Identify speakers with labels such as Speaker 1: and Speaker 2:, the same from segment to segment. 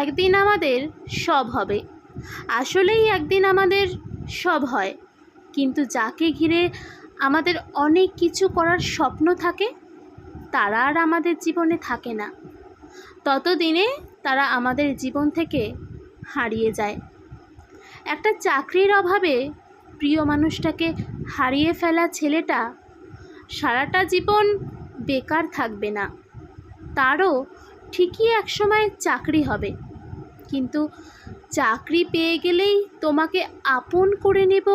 Speaker 1: একদিন আমাদের সব হবে। আসলেই একদিন আমাদের সব হয়। কিন্তু যাকে ঘিরে আমাদের অনেক কিছু করার স্বপ্ন থাকে, তারা আর আমাদের জীবনে থাকে না। ততদিনে তারা আমাদের জীবন থেকে হারিয়ে যায়। একটা চাকরির অভাবে প্রিয় মানুষটাকে হারিয়ে ফেলা ছেলেটা সারাটা জীবন বেকার থাকবে না। তারও ঠিকই একসময় চাকরি হবে। কিন্তু চাকরি পেয়ে গেলেই তোমাকে আপন করে নেব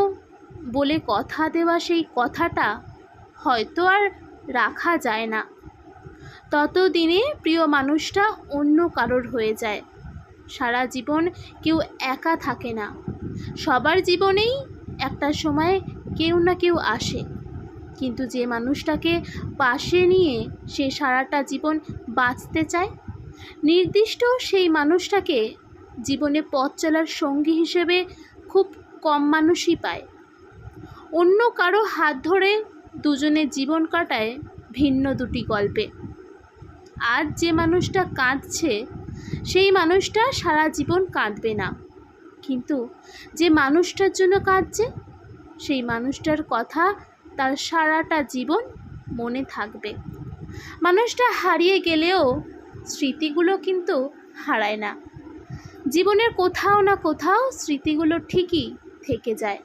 Speaker 1: বলে কথা দেওয়া সেই কথাটা হয়তো আর রাখা যায় না। ততদিনে প্রিয় মানুষটা অন্য কারোর হয়ে যায়। সারা জীবন কেউ একা থাকে না। সবার জীবনেই একটা সময় কেউ না কেউ আসে। কিন্তু যে মানুষটাকে পাশে নিয়ে সে সারাটা জীবন বাঁচতে চায়, নির্দিষ্ট সেই মানুষটাকে জীবনে পথ চলার সঙ্গী হিসেবে খুব কম মানুষই পায়। অন্য কারও হাত ধরে দুজনে জীবন কাটায় ভিন্ন দুটি গল্পে। আর যে মানুষটা কাঁদছে, সেই মানুষটা সারা জীবন কাঁদবে না। কিন্তু যে মানুষটার জন্য কাঁদছে, সেই মানুষটার কথা তার সারাটা জীবন মনে থাকবে। মানুষটা হারিয়ে গেলেও স্মৃতিগুলো কিন্তু হারায় না। জীবনের কোথাও না কোথাও স্মৃতিগুলো ঠিকই থেকে যায়।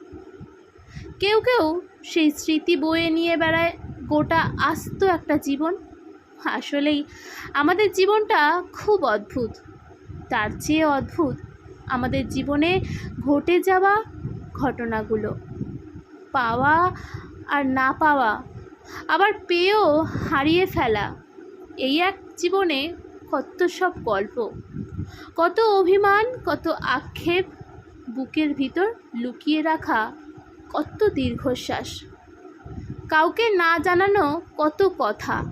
Speaker 1: কেউ কেউ সেই স্মৃতি বয়ে নিয়ে বেড়ায় গোটা আস্ত একটা জীবন। আসলেই আমাদের জীবনটা খুব অদ্ভুত। তার চেয়ে অদ্ভুত আমাদের জীবনে ঘটে যাওয়া ঘটনাগুলো। পাওয়া আর না পাওয়া, আবার পেয়েও হারিয়ে ফেলা, এই এক জীবনে কত সব গল্প। কত অভিমান, কত আক্ষেপ বুকের ভিতর লুকিয়ে রাখা, কত দীর্ঘশ্বাস। কাউকে না জানানো কত কথা,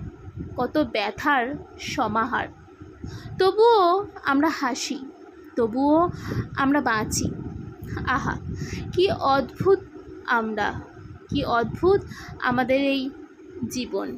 Speaker 1: কত ব্যথার সমাহার। তবুও আমরা হাসি, তবুও আমরা বাঁচি। আহা, কি অদ্ভুত আমরা, কি অদ্ভুত আমাদের এই জীবন।